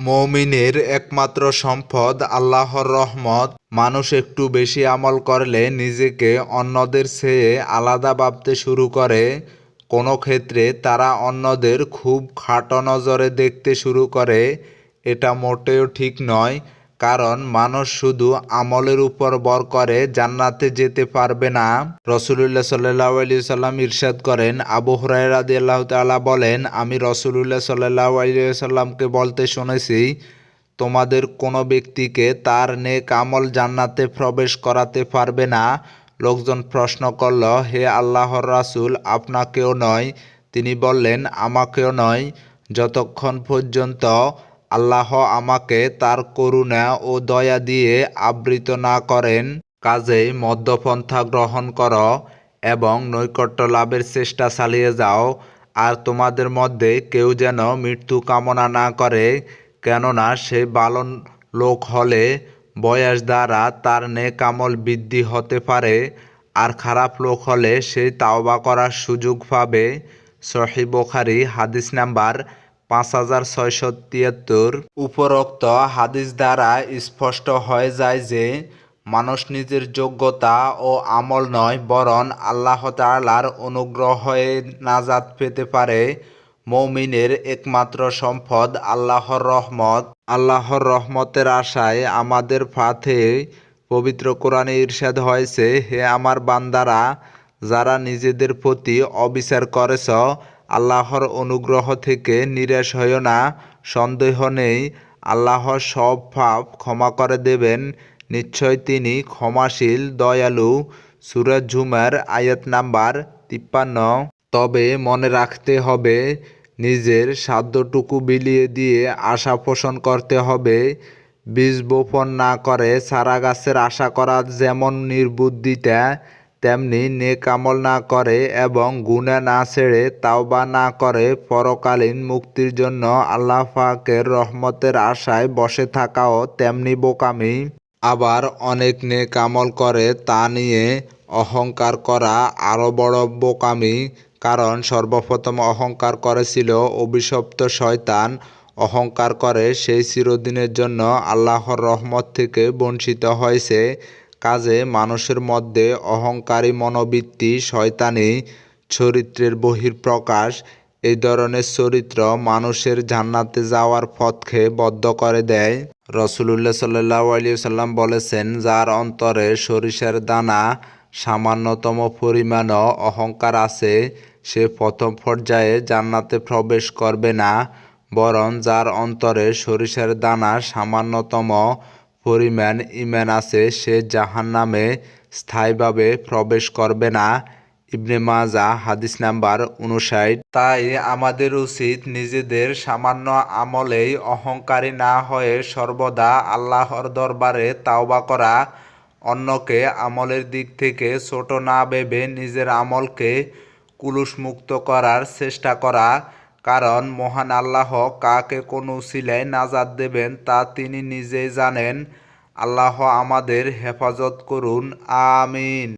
মমিনের একমাত্র সম্পদ আল্লাহর রহমত। মানুষ একটু বেশি আমল করলে নিজেকে অন্যদের চেয়ে আলাদা ভাবতে শুরু করে। কোনো ক্ষেত্রে তারা অন্যদের খুব খাটো নজরে দেখতে শুরু করে। এটা মোটেও ঠিক নয়। কারণ মানুষ শুধু আমলের উপর বর করে জান্নাতে যেতে পারবে না। রসুলুল্লাহ সাল্লাহ আলি সাল্লাম ইরশাদ করেন, আবু হুরায়রাদি আল্লাহ তাআলা বলেন, আমি রসুলুল্লাহ সাল্লাহ আলি সাল্লামকে বলতে শুনেছি, তোমাদের কোনো ব্যক্তিকে তার নেক আমল জান্নাতে প্রবেশ করাতে পারবে না। লোকজন প্রশ্ন করল, হে আল্লাহর রাসূল, আপনাকেও নয়? তিনি বললেন, আমাকেও নয়। যতক্ষণ পর্যন্ত আল্লাহ আমাকে তার করুণা ও দয়া দিয়ে আবৃত না করেন। কাজেই মধ্যপন্থা গ্রহণ করো এবং নৈকট্য লাভের চেষ্টা চালিয়ে যাও। আর তোমাদের মধ্যে কেউ যেন মৃত্যু কামনা না করে, কেননা সে বালন লোক হলে বয়স দ্বারা তার নেক আমল বৃদ্ধি হতে পারে, আর খারাপ লোক হলে সে তাওবা করার সুযোগ পাবে। সহি বোখারি হাদিস নাম্বার পাঁচ হাজার ছয়শো তিয়াত্তর উপরোক্ত হাদিস দ্বারা স্পষ্ট হয়ে যায় যে মানুষ নিজের যোগ্যতা ও আমল নয়, বরং আল্লাহ তাআলার অনুগ্রহে নাজাত পেতে পারে। মৌমিনের একমাত্র সম্পদ আল্লাহর রহমত। আল্লাহর রহমতের আশায় আমাদের ফাথে পবিত্র কোরআনে ইরশাদ হয়েছে, হে আমার বান্দারা, যারা নিজেদের প্রতি অবিচার করেছ আল্লাহর অনুগ্রহ থেকে নিরাশ হইও না, সন্দেহ নেই আল্লাহ সব পাপ ক্ষমা করে দেবেন। নিশ্চয় তিনি ক্ষমাশীল, দয়ালু। সুরজ ঝুমার আয়াত নাম্বার তিপ্পান্ন। তবে মনে রাখতে হবে, নিজের সাধ্যটুকু বিলিয়ে দিয়ে আশা পোষণ করতে হবে। বীজ বপন না করে সারা গাছের আশা করা যেমন নির্বুদ্ধিতা তেমনি নেক আমল না করে এবং গুণা না ছেড়ে তাওবা না করে পরকালীন মুক্তির জন্য আল্লাহ পাকের রহমতের আশায় বসে থাকাও তেমনি বোকামি। আবার অনেক নেক আমল করে তা নিয়ে অহংকার করা আরও বড় বোকামি, কারণ সর্বপ্রথম অহংকার করেছিল অভিশপ্ত শয়তান। অহংকার করে সেই চিরদিনের জন্য আল্লাহর রহমত থেকে বঞ্চিত হয়েছে। কাজে মানুষের মধ্যে অহংকারী মনোবৃত্তি, শয়তানি চরিত্রের বহিঃপ্রকাশ, এই ধরনের চরিত্র মানুষের জান্নাতে যাওয়ার পথকে বদ্ধ করে দেয়। রসুলুল্লাহ সাল্লাহ আলী সাল্লাম বলেছেন, যার অন্তরে সরিষার দানা সামান্যতম পরিমাণও অহংকার আছে, সে প্রথম পর্যায়ে জান্নাতে প্রবেশ করবে না, বরং যার অন্তরে সরিষার দানা সামান্যতম পরিমাণ ইমান আছে, সে জাহান নামে স্থায়ীভাবে প্রবেশ করবে না। ইবনে মাজা হাদিস নাম্বার উনষাট তাই আমাদের উচিত নিজেদের সামান্য আমলেই অহংকারী না হয়ে সর্বদা আল্লাহর দরবারে তাওবা করা, অন্যকে আমলের দিক থেকে ছোট না ভেবে নিজের আমলকে কুলুষমুক্ত করার চেষ্টা করা কারণ মহান আল্লাহ কাকে কোনো উসিলায় নাজাদ দেবেন তা তিনি নিজেই জানেন। আল্লাহ আমাদের হেফাজত করুন, আমিন।